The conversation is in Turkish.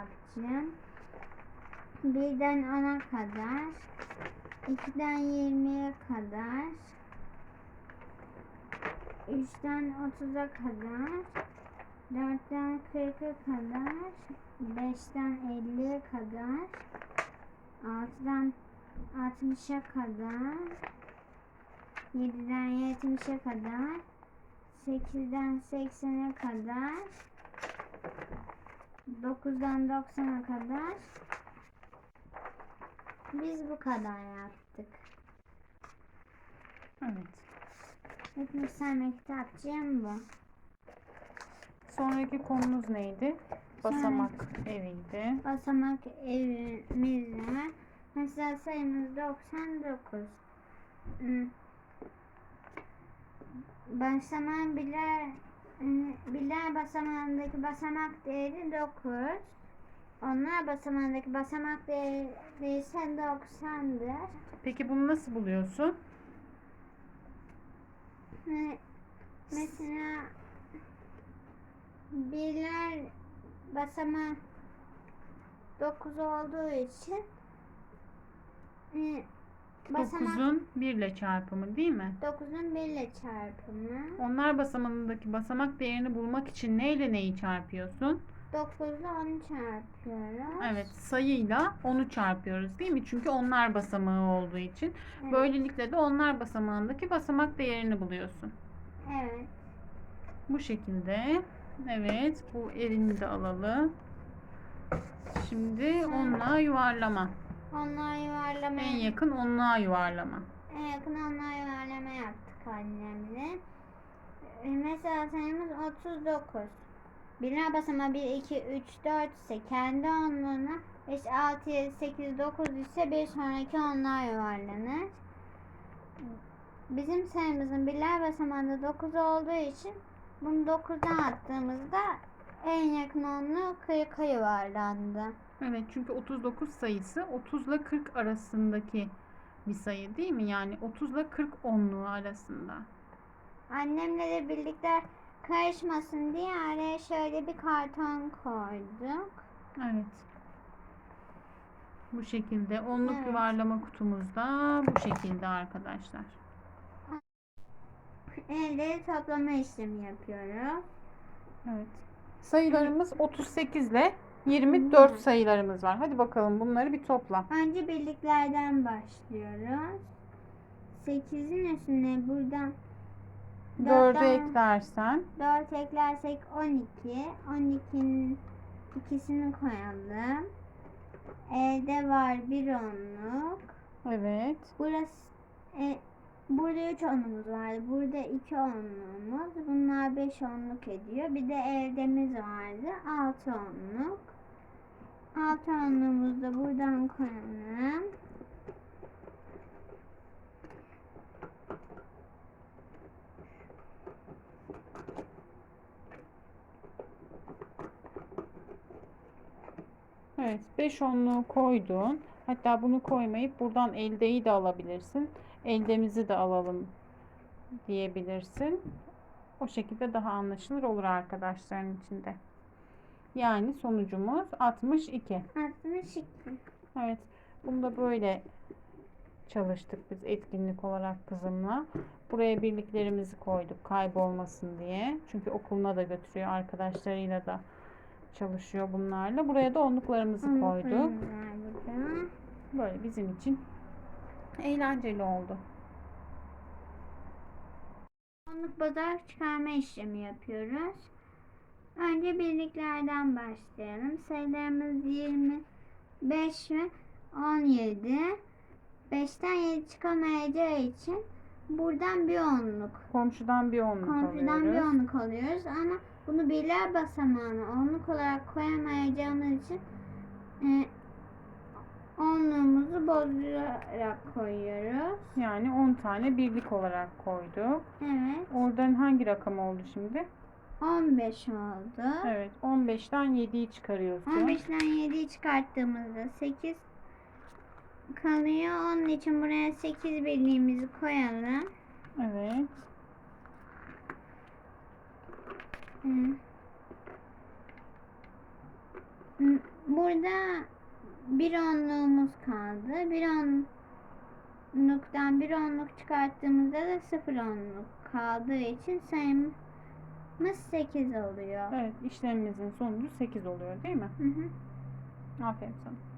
yapacağım. Birden ona kadar. ikiden yirmiye kadar. Üçten otuza kadar. Dörtten kırka kadar. Beşten elliye kadar. Altıdan altmışa kadar. Yediden yetmişe kadar. Sekizden seksene kadar. 9'dan 90'a kadar biz bu kadar yaptık. Evet. Hepimiz sayma kitapçığım bu. Sonraki konumuz neydi? Basamak eviydi. Basamak evimiz var. Mesela sayımız 99. Hmm. Basamak hmm, birer basamağındaki basamak değeri 9. Onlar basamağındaki basamak değeri ise 90'dır. Peki bunu nasıl buluyorsun? Ve Mesela birler basamağı 9 olduğu için basamak 9'un 1 ile çarpımı değil mi? 9'un 1 ile çarpımı Onlar basamağındaki basamak değerini bulmak için neyle neyi çarpıyorsun? 9 ile 10'u çarpıyoruz. Evet sayıyla onu çarpıyoruz değil mi? Çünkü onlar basamağı olduğu için. Evet. Böylelikle de onlar basamağındaki basamak değerini buluyorsun. Evet. Bu şekilde. Evet bu evini de alalım. Şimdi onluğa yuvarlama. Onlar yuvarlama En yakın onluğa yuvarlama. en yakın onlar yuvarlama yaptık annemle. E, Mesela sayımız 39. Birler basamağı 1, 2, 3, 4 ise kendi onluğuna 5, 6, 7, 8, 9 ise bir sonraki onlar yuvarlanır. Bizim sayımızın birler basamağında 9 olduğu için bunu 9'dan attığımızda en yakın onluğu 40'a yuvarlandı. Evet çünkü 39 sayısı 30 ile 40 arasındaki bir sayı değil mi? Yani 30 ile 40 onluğu arasında. Annemle de birlikte karışmasın diye araya şöyle bir karton koyduk. Evet. Bu şekilde onluk Evet. yuvarlama kutumuzda bu şekilde arkadaşlar. Elde toplama işlemi yapıyoruz. Evet. Sayılarımız 38 ile 24 sayılarımız var. Hadi bakalım bunları bir topla. Önce birliklerden başlıyoruz. 8'in üstüne buradan 4'ü Dörtten- eklersen 4 eklersek 12. 12'nin ikisini koyalım. Elde var bir onluk. evet. Burası e, burada 3 onluğumuz vardı. Burada 2 onluğumuz. Bunlar 5 onluk ediyor. Bir de eldemiz vardı. 6 onluk. 6 onluğumuzu da buradan koyalım. Evet 5 onluğu koydun. Hatta bunu koymayıp buradan eldeyi de alabilirsin. Eldemizi de alalım diyebilirsin. O şekilde daha anlaşılır olur arkadaşların içinde. Yani sonucumuz 62. 62. Evet. Bunu da böyle çalıştık biz etkinlik olarak kızımla. Buraya birliklerimizi koyduk kaybolmasın diye. Çünkü okuluna da götürüyor arkadaşlarıyla da çalışıyor bunlarla. Buraya da onluklarımızı koyduk. Böyle bizim için eğlenceli oldu. Onluk bazarak çıkarma işlemi yapıyoruz. Önce birliklerden başlayalım. Sayılarımız 25 ve 17. 5'ten 7 çıkamayacağı için buradan bir onluk. Komşudan bir onluk Komşudan bir alıyoruz. onluk alıyoruz ama bunu birler basamağına onluk olarak koyamayacağımız için e, onluğumuzu bozarak koyuyoruz. Yani 10 tane birlik olarak koyduk. Evet. Oradan hangi rakam oldu şimdi? 15 oldu. Evet 15'ten 7'yi çıkarıyorsun. 15'ten 7'yi çıkarttığımızda 8 kalıyor. Onun için buraya 8 birliğimizi koyalım. Evet. Hı. burada bir onluğumuz kaldı. Bir onluktan bir onluk çıkarttığımızda da sıfır onluk kaldığı için sayımız 8 oluyor. Evet işlemimizin sonucu 8 oluyor değil mi? Hı hı. Aferin sana.